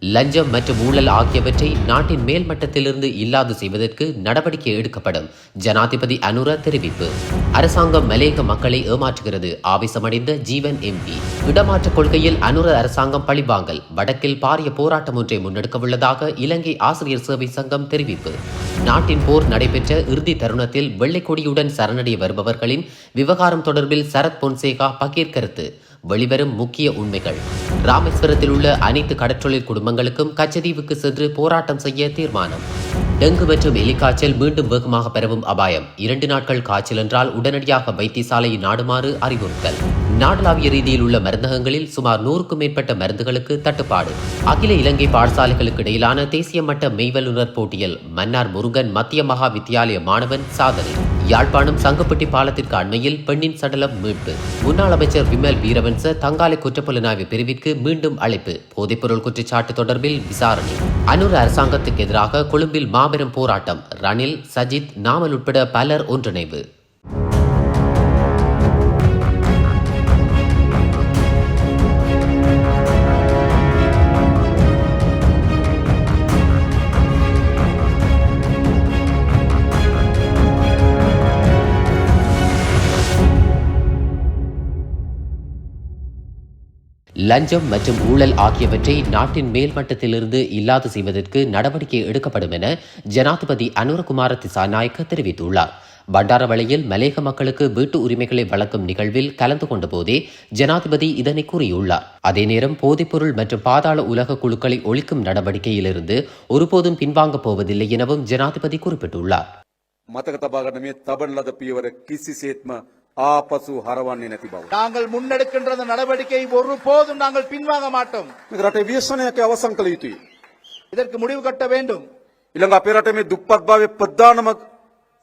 லஞ்சம் மற்றும் ஊழல் ஆகியவற்றை நாட்டின் மேல்மட்டத்திலிருந்து இல்லாது செய்வதற்கு நடவடிக்கை எடுக்கப்படும். ஜனாதிபதி அனுர தெரிவிப்பு. அரசாங்கம் மலேக மக்களை ஏமாற்றுகிறது. ஆவேசமடைந்த ஜீவன் எம்பி. இடமாற்றக் கொள்கையில் அனுர அரசாங்கம் பழிவாங்கல். வடக்கில் பாரிய போராட்டம் ஒன்றை முன்னெடுக்கவுள்ளதாக இலங்கை ஆசிரியர் சேவை சங்கம் தெரிவிப்பு. நாட்டின் போர் நடைபெற்ற இறுதி தருணத்தில் வெள்ளைக்கொடியுடன் சரணடைய வருபவர்களின் விவகாரம் தொடர்பில் சரத் பொன்சேகா பகீர் கருத்து வெளிவரும் முக்கிய உண்மைகள். ராமேஸ்வரத்தில் உள்ள அனைத்து கடற்றொழில் குடும்பங்களுக்கும் கச்சதீவுக்கு சென்று போராட்டம் செய்ய தீர்மானம். டெங்கு மற்றும் எலிக்காய்ச்சல் மீண்டும் வேகமாக பரவும் அபாயம். இரண்டு நாட்கள் காய்ச்சல் என்றால் உடனடியாக வைத்தியசாலையை நாடுமாறு அறிவுறுத்தல். நாடளாவிய ரீதியில் உள்ள மருந்தகங்களில் சுமார் நூறுக்கும் மேற்பட்ட மருந்துகளுக்கு தட்டுப்பாடு. அகில இலங்கை பாடசாலைகளுக்கு இடையிலான தேசிய மட்ட மெய்வல்லுநர் போட்டியில் மன்னார் முருகன் மத்திய மகா வித்தியாலய மாணவன் சாதனை. யாழ்ப்பாணம் சங்கப்பட்டி பாலத்திற்கு அண்மையில் பெண்ணின் சடலம் மீட்பு முன்னாள் அமைச்சர் விமல் வீரவன்ச தங்காலை குற்றப்புலனாய்வு பிரிவிற்கு மீண்டும் அழைப்பு. போதைப்பொருள் குற்றச்சாட்டு தொடர்பில் விசாரணை. அனுர் அரசாங்கத்துக்கு எதிராக கொழும்பில் மாபெரும் போராட்டம். ரணில் சஜித் நாமல் உட்பட பலர் ஒன்றிணைவு. லஞ்சம் மற்றும் ஊழல் ஆகியவற்றை நாட்டின் மேல்மட்டத்திலிருந்து இல்லாது செய்வதற்கு நடவடிக்கை எடுக்கப்படும் என ஜனாதிபதி அனுரகுமார திசாநாயக்க தெரிவித்துள்ளார். பண்டாரவளையில் மலேக மக்களுக்கு வீட்டு உரிமைகளை வழங்கும் நிகழ்வில் கலந்து கொண்ட போதே ஜனாதிபதி இதனை கூறியுள்ளார். அதே நேரம் போதைப்பொருள் மற்றும் பாதாள உலக குழுக்களை ஒழிக்கும் நடவடிக்கையிலிருந்து ஒருபோதும் பின்வாங்கப் போவதில்லை எனவும் ஜனாதிபதி குறிப்பிட்டுள்ளார். මතක තබාගන්න මේ තබන ලද පියවර කිසිසේත්ම ආපසු හරවන්නේ නැති බව. நாங்கள் முன்னெடுக்கின்ற அந்த நடவடிக்கை ஒருபோதும் நாங்கள் பின்வாங்க மாட்டோம் මේක රටේ ව්‍යසනයක් අවසන් කළ යුතුයි. இதற்கு முடிவு கட்ட வேண்டும் ඊළඟ අපේ රටේ මේ දුප්පත් භාවයේ ප්‍රධානම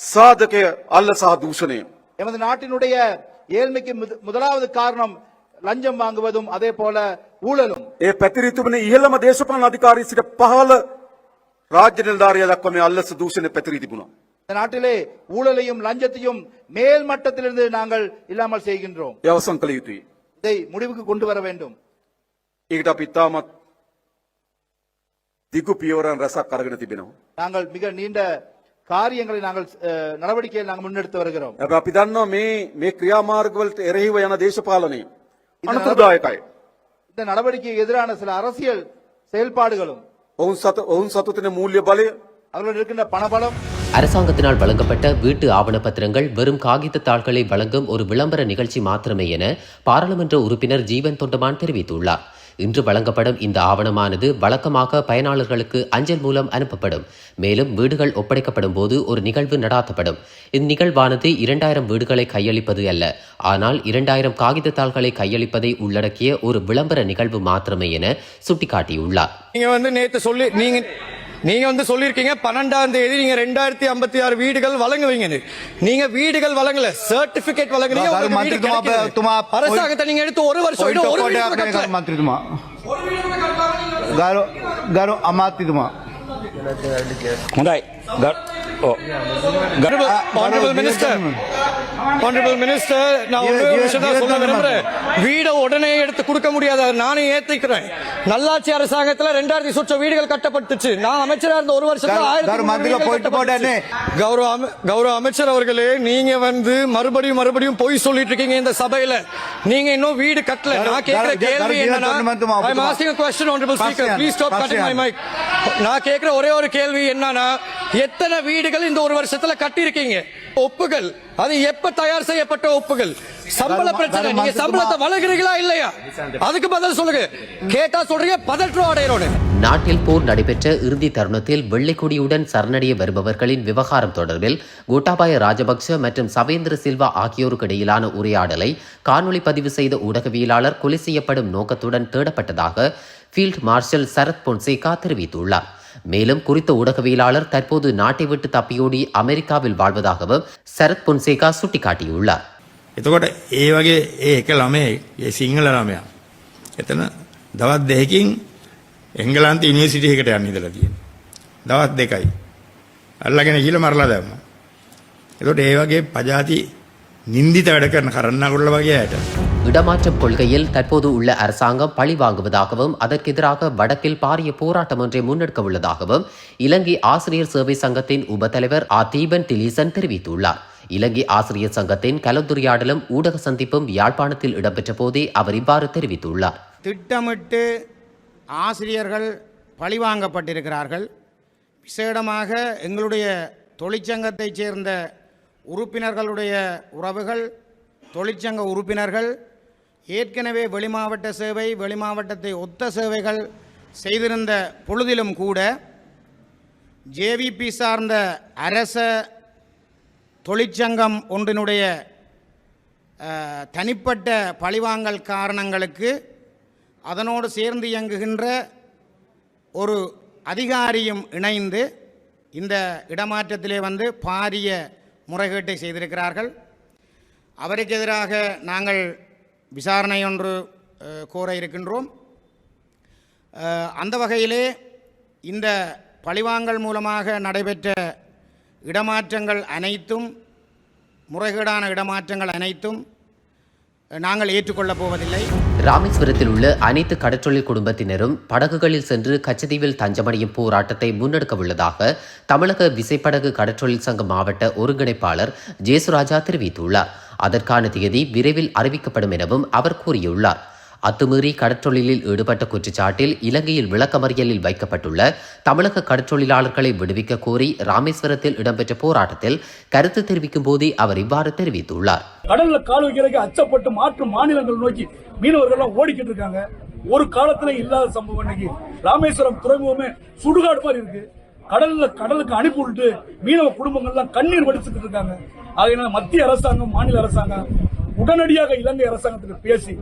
සාධකය අල්ල සහ දූෂණය. எமது நாட்டினுடைய ஏழ்மைக்கு முத- முதலாவது காரணம் லஞ்சம் வாங்குவதும் அதே போல ஊழலும் ඒ පැතිරී තිබෙන ඉහළම දේශපාලන අධිකාරී සිට පහළ රාජ්‍ය නිලධාරිය දක්වා මේ අල්ලස දූෂණය පැතිරී තිබුණා. இந்த நாட்டிலே ஊழலையும் லஞ்சத்தையும் மேல் மட்டத்திலிருந்து நாங்கள் இல்லாமல் செய்கின்றோம் ඒ අවසන් කළ යුතුයි. இதை முடிவுக்கு கொண்டு வர வேண்டும் ඒකට අපි ඉතාමත් දිගු පියවරන් රැසක් අරගෙන තිබෙනවා. நாங்கள் மிக நீண்ட காரியங்களை நாங்கள் அஹ், நடவடிக்கையை நாங்கள் முன்னெடுத்து வருகிறோம் හැබැයි අපි දන්නවා මේ මේ ක්‍රියාමාර්ගවලට එරෙහිව යන දේශපාලනය අනතුරුදායකයි. இந்த நடவடிக்கைக்கு எதிரான சில அரசியல் செயல்பாடுகளும் ඔවුන් සතු ඔවුන් සතු තින මූල්‍ය බලය அவர்கள் இருக்கின்ற பணபலம் அரசாங்கத்தினால் வழங்கப்பட்ட வீட்டு ஆவணப்பத்திரங்கள் வெறும் காகித தாள்களை வழங்கும் ஒரு விளம்பர நிகழ்ச்சி மாத்திரமே என பாராளுமன்ற உறுப்பினர் ஜீவன் தொண்டமான் தெரிவித்துள்ளார். இன்று வழங்கப்படும் இந்த ஆவணமானது வழக்கமாக பயனாளர்களுக்கு அஞ்சல் மூலம் அனுப்பப்படும். மேலும் வீடுகள் ஒப்படைக்கப்படும் போது ஒரு நிகழ்வு நடாத்தப்படும். இந்நிகழ்வானது இரண்டாயிரம் வீடுகளை கையளிப்பது அல்ல. ஆனால் இரண்டாயிரம் காகித தாள்களை கையளிப்பதை உள்ளடக்கிய ஒரு விளம்பர நிகழ்வு மாத்திரமே என சுட்டிக்காட்டியுள்ளார். நீங்க வந்து நேற்று சொல்லி நீங்க நீங்க வந்து சொல்லிருக்கீங்க பன்னெண்டாம் தேதி நீங்க ரெண்டாயிரத்தி ஐம்பத்தி ஆறு வீடுகள் வழங்குவீங்கன்னு நீங்க வீடுகள் வழங்கல சர்டிபிகேட் வழங்குறீங்க ගරු உங்களுக்கு வீடு මන්ත්‍රීතුමා கிடைக்குது. තුමා அரசாங்கத்தை நீங்க எடுத்து ஒரு வருஷம் පොයින්ට් இன்னும் ஒரு வீடு ඔක්කොටයක් கூட නෑ கட்டல. මන්ත්‍රීතුමා ගරු ගරු අමාත්‍යතුමා හොඳයි ග- ඔව්. Honorable- Ah, வீடை உடனே எடுத்து கொடுக்க முடியாது. அதை நானே ஏத்துக்கிறேன். நல்லாட்சி அரசாங்கத்துல ரெண்டாயிரத்தி சொச்ச வீடுகள் கட்டப்பட்டுச்சு. நான் அமைச்சரா இருந்த ஒரு வருஷத்துல போயிட்டு கட்டப்பட்டுச்சு. கௌரவ கௌரவ அமைச்சர் அவர்களே நீங்க வந்து மறுபடியும் மறுபடியும் பொய் சொல்லிட்டு இருக்கீங்க இந்த சபையில. நீங்க இன்னும் வீடு கட்டல. நான் கேக்குற கேள்வி என்னன்னா கரு- மந்துமா, I'm ஒப்புதுமா. asking a question honorable speaker. Question. please stop cutting my Question. mic. நான் கேக்குற ஒரே ஒரு கேள்வி என்னன்னா எத்தனை வீடுகள் இந்த ஒரு வருஷத்துல கட்டியிருக்கீங்க? ஒப்புகள். அது எப்ப தயார் செய்யப்பட்ட ஒப்புகள்? சம்பள பிரச்சனை. நீங்க. சம்பளத்தை வழங்குறீங்களா? இல்லையா? அதுக்கு பதில் சொல்லுங்க. கேட்டா சொல்றீங்க பதற்றம் அடையறோம் நாட்டில் போர் நடைபெற்ற இறுதி தருணத்தில் வெள்ளைக்கொடியுடன் சரணடைய வருபவர்களின் விவகாரம் தொடர்பில் கோட்டாபாய ராஜபக்ஷ மற்றும் சவேந்திர சில்வா ஆகியோருக்கு இடையிலான உரையாடலை காணொளி பதிவு செய்த ஊடகவியலாளர் கொலை செய்யப்படும் நோக்கத்துடன் தேடப்பட்டதாக ஃபீல்ட் மார்ஷல் சரத் பொன்சேகா தெரிவித்துள்ளார். மேலும் குறித்த ஊடகவியலாளர் தற்போது நாட்டை விட்டு தப்பியோடி அமெரிக்காவில் வாழ்வதாகவும் சரத் பொன்சேகா சுட்டிக்காட்டியுள்ளார். එතකොට ඒ වගේ ඒ එක ළමේ ඒ සිංහල ළමයා එතන දවත් දෙකකින් එංගලන්ත යුනිවර්සිටි එකට යන්න ඉඳලා තියෙනවා. දවස් දෙකයි. අල්ලගෙන ගිහලා මරලා දැම්මා. එතකොට ඒ වගේ පජාති නින්දිත වැඩ කරන කරන්නාගොල්ල වගේ අයට இடமாற்றம் கொள்கையில் தற்போது உள்ள அரசாங்கம் பழி வாங்குவதாகவும் அதற்கு எதிராக வடக்கில் பாரிய போராட்டம் ஒன்றை முன்னெடுக்க உள்ளதாகவும் இலங்கை ஆசிரியர் சேவை சங்கத்தின் உபத்தலைவர் ஆ தீபன் திலீசன் தெரிவித்துள்ளார் இலங்கை ஆசிரியர் சங்கத்தின் கலந்துரையாடலும் ஊடக சந்திப்பும் யாழ்ப்பாணத்தில் இடம்பெற்ற போதே அவர் இவ்வாறு தெரிவித்துள்ளார். திட்டமிட்டு ஆசிரியர்கள் பழிவாங்கப்பட்டிருக்கிறார்கள் விசேடமாக எங்களுடைய தொழிற்சங்கத்தைச் சேர்ந்த உறுப்பினர்களுடைய உறவுகள் தொழிற்சங்க உறுப்பினர்கள் ஏற்கனவே வெளிமாவட்ட சேவை வெளிமாவட்டத்தை ஒத்த சேவைகள் செய்திருந்த பொழுதிலும் கூட ஜேவிபி சார்ந்த அரச தொழிற்சங்கம் ஒன்றினுடைய தனிப்பட்ட பழிவாங்கல் காரணங்களுக்கு அதனோடு சேர்ந்து இயங்குகின்ற ஒரு அதிகாரியும் இணைந்து இந்த இடமாற்றத்திலே வந்து பாரிய முறைகேட்டை செய்திருக்கிறார்கள். அவருக்கு எதிராக நாங்கள் விசாரணை ஒன்று கோர இருக்கின்றோம். அந்த வகையிலே இந்த பழிவாங்கல் மூலமாக நடைபெற்ற இடமாற்றங்கள் அனைத்தும் முறைகேடான இடமாற்றங்கள் அனைத்தும் நாங்கள் ஏற்றுக்கொள்ளப் போவதில்லை. ராமேஸ்வரத்தில் உள்ள அனைத்து கடற்றொழில் குடும்பத்தினரும் படகுகளில் சென்று கச்சதீவில் தஞ்சமடையும் போராட்டத்தை முன்னெடுக்க உள்ளதாக தமிழக விசைப்படகு கடற்றொழில் சங்க மாவட்ட ஒருங்கிணைப்பாளர் ஜேசுராஜா தெரிவித்துள்ளார். அதற்கான தேதி விரைவில் அறிவிக்கப்படும் எனவும் அவர் கூறியுள்ளார். அத்துமீறி கடற்றொழிலில் ஈடுபட்ட குற்றச்சாட்டில் இலங்கையில் விளக்கமறியலில் வைக்கப்பட்டுள்ள தமிழக கடற்றொழிலாளர்களை விடுவிக்க கோரி ராமேஸ்வரத்தில் இடம்பெற்ற போராட்டத்தில் கருத்து தெரிவிக்கும் போதே அவர் இவ்வாறு தெரிவித்துள்ளார். கடல்ல கால் வைக்கிறதுக்கு அச்சப்பட்டு மாற்று மாநிலங்கள் நோக்கி மீனவர்கள் ஓடிக்கிட்டு இருக்காங்க. ஒரு காலத்துல இல்லாத சம்பவம் இன்னைக்கு ராமேஸ்வரம் துறைமுகமே சுடுகாடு மாதிரி இருக்கு. கடல்ல கடலுக்கு அனுப்பி விட்டு மீனவ குடும்பங்கள்லாம் கண்ணீர் வடிச்சுட்டு இருக்காங்க. அதனால மத்திய அரசாங்கம் மாநில அரசாங்கம் உடனடியாக இலங்கை அரசாங்கத்திற்கு பேசி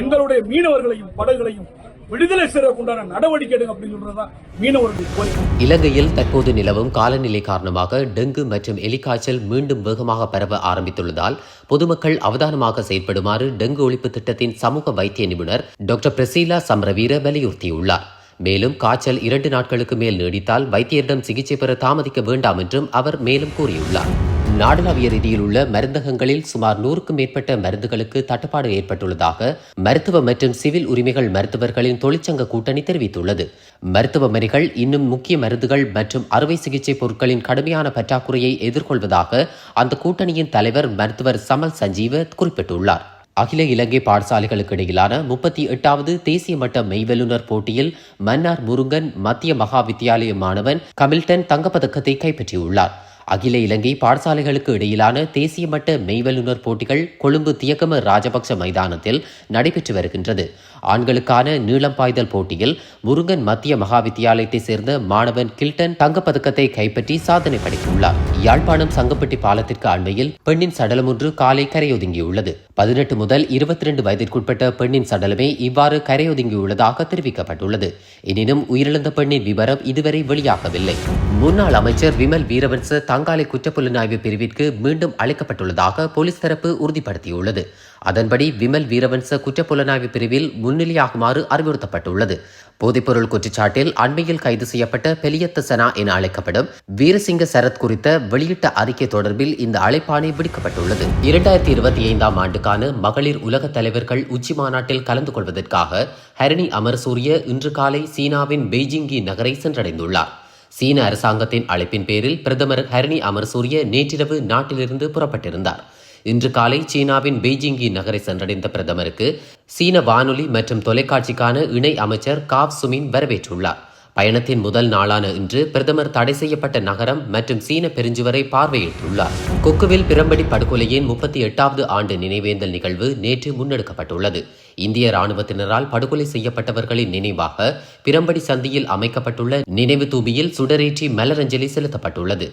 எங்களுடைய மீனவர்களையும் படகுகளையும் விடுதலை செய்வதற்குண்டான நடவடிக்கை எடுங்க அப்படின்னு சொல்றதுதான் மீனவர்கள் கோரிக்கை. இலங்கையில் தற்போது நிலவும் காலநிலை காரணமாக டெங்கு மற்றும் எலிக்காய்ச்சல் மீண்டும் வேகமாக பரவ ஆரம்பித்துள்ளதால் பொதுமக்கள் அவதானமாக செயல்படுமாறு டெங்கு ஒழிப்பு திட்டத்தின் சமூக வைத்திய நிபுணர் டாக்டர் பிரசீலா சம்ரவீர வலியுறுத்தியுள்ளார். மேலும் காய்ச்சல் இரண்டு நாட்களுக்கு மேல் நீடித்தால் வைத்தியரிடம் சிகிச்சை பெற தாமதிக்க வேண்டாம் என்றும் அவர் மேலும் கூறியுள்ளார். நாடளாவிய ரீதியில் உள்ள மருந்தகங்களில் சுமார் நூறுக்கும் மேற்பட்ட மருந்துகளுக்கு தட்டுப்பாடு ஏற்பட்டுள்ளதாக மருத்துவ மற்றும் சிவில் உரிமைகள் மருத்துவர்களின் தொழிற்சங்க கூட்டணி தெரிவித்துள்ளது. மருத்துவமனைகள் இன்னும் முக்கிய மருந்துகள் மற்றும் அறுவை சிகிச்சை பொருட்களின் கடுமையான பற்றாக்குறையை எதிர்கொள்வதாக அந்த கூட்டணியின் தலைவர் மருத்துவர் சமல் சஞ்சீவ குறிப்பிட்டுள்ளார். அகில இலங்கை பாடசாலைகளுக்கு இடையிலான முப்பத்தி எட்டாவது தேசிய மட்ட மெய்வல்லுநர் போட்டியில் மன்னார் முருங்கன் மத்திய மகா வித்தியாலய மாணவன் கமில்டன் தங்கப்பதக்கத்தை கைப்பற்றியுள்ளார். அகில இலங்கை பாடசாலைகளுக்கு இடையிலான தேசிய மட்ட மெய்வல்லுநர் போட்டிகள் கொழும்பு தியக்கம ராஜபக்ச மைதானத்தில் நடைபெற்று வருகின்றது. ஆண்களுக்கான நீளம் பாய்தல் போட்டியில் முருங்கன் மத்திய மகா வித்தியாலயத்தை சேர்ந்த மாணவன் கில்டன் தங்கப்பதக்கத்தை கைப்பற்றி சாதனை படைத்துள்ளார். யாழ்ப்பாணம் சங்கப்பட்டி பாலத்திற்கு அண்மையில் பெண்ணின் சடலம் ஒன்று காலை கரையொதுங்கியுள்ளது. பதினெட்டு முதல் இருபத்தி ரெண்டு வயதிற்குட்பட்ட பெண்ணின் சடலமே இவ்வாறு கரையொதுங்கியுள்ளதாக தெரிவிக்கப்பட்டுள்ளது. எனினும் உயிரிழந்த பெண்ணின் விவரம் இதுவரை வெளியாகவில்லை. முன்னாள் அமைச்சர் விமல் வீரவன்ச தங்காலை குற்றப்புலனாய்வு பிரிவிற்கு மீண்டும் அழைக்கப்பட்டுள்ளதாக போலீஸ் தரப்பு உறுதிப்படுத்தியுள்ளது. அதன்படி விமல் வீரவன்ச குற்றப்புலனாய்வு பிரிவில் முன்னிலையாகுமாறு அறிவுறுத்தப்பட்டுள்ளது. போதைப்பொருள் குற்றச்சாட்டில் அண்மையில் கைது செய்யப்பட்ட பெலியத்த சனா என அழைக்கப்படும் வீரசிங்க சரத் குறித்த வெளியிட்ட அறிக்கை தொடர்பில் இந்த அழைப்பாணை விடுக்கப்பட்டுள்ளது. இரண்டாயிரத்தி இருபத்தி ஐந்தாம் ஆண்டுக்கான மகளிர் உலக தலைவர்கள் உச்சி மாநாட்டில் கலந்து கொள்வதற்காக ஹரிணி அமர்சூரிய இன்று காலை சீனாவின் பெய்ஜிங்கி நகரை சென்றடைந்துள்ளார். சீன அரசாங்கத்தின் அழைப்பின் பேரில் பிரதமர் ஹரிணி அமர்சூரிய நேற்றிரவு நாட்டிலிருந்து புறப்பட்டிருந்தார். இன்று காலை சீனாவின் பெய்ஜிங்கி நகரை சென்றடைந்த பிரதமருக்கு சீன வானொலி மற்றும் தொலைக்காட்சிக்கான இணை அமைச்சர் காவ் சுமின் வரவேற்றுள்ளார். பயணத்தின் முதல் நாளான இன்று பிரதமர் தடை செய்யப்பட்ட நகரம் மற்றும் சீன பெருஞ்சுவரை பார்வையிட்டுள்ளார். கொக்குவில் பிரம்படி படுகொலையின் முப்பத்தி எட்டாவது ஆண்டு நினைவேந்தல் நிகழ்வு நேற்று முன்னெடுக்கப்பட்டுள்ளது. இந்திய ராணுவத்தினரால் படுகொலை செய்யப்பட்டவர்களின் நினைவாக பிரம்படி சந்தியில் அமைக்கப்பட்டுள்ள நினைவு தூபியில் சுடரேற்றி மலரஞ்சலி செலுத்தப்பட்டுள்ளது.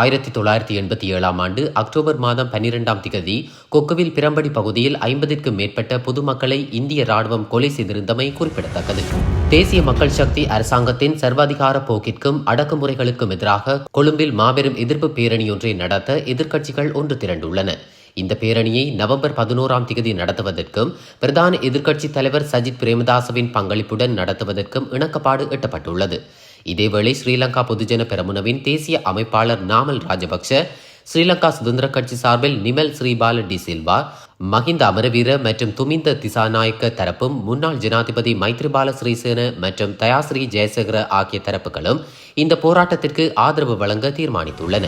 ஆயிரத்தி தொள்ளாயிரத்தி எண்பத்தி ஏழாம் ஆண்டு அக்டோபர் மாதம் பன்னிரெண்டாம் திகதி கொக்குவில் பிரம்படி பகுதியில் ஐம்பதிற்கும் மேற்பட்ட பொதுமக்களை இந்திய ராணுவம் கொலை செய்திருந்தமை குறிப்பிடத்தக்கது. தேசிய மக்கள் சக்தி அரசாங்கத்தின் சர்வாதிகார போக்கிற்கும் அடக்குமுறைகளுக்கும் எதிராக கொழும்பில் மாபெரும் எதிர்ப்பு பேரணியொன்றை நடத்த எதிர்க்கட்சிகள் ஒன்று திரண்டுள்ளன. இந்த பேரணியை நவம்பர் பதினோராம் தேதி நடத்துவதற்கும் பிரதான எதிர்க்கட்சித் தலைவர் சஜித் பிரேமதாசவின் பங்களிப்புடன் நடத்துவதற்கும் இணக்கப்பாடு எட்டப்பட்டுள்ளது. இதேவேளை ஸ்ரீலங்கா பொதுஜன பெரமுனவின் தேசிய அமைப்பாளர் நாமல் ராஜபக்ஷ ஸ்ரீலங்கா சுதந்திர கட்சி சார்பில் நிமல் ஸ்ரீபால டி சில்வா மஹிந்த அமரவீர மற்றும் துமிந்த திசாநாயக்க தரப்பும் முன்னாள் ஜனாதிபதி மைத்ரிபால ஸ்ரீசேன மற்றும் தயாஸ்ரீ ஜெயசேகர ஆகிய தரப்புகளும் இந்த போராட்டத்திற்கு ஆதரவு வழங்க தீர்மானித்துள்ளன.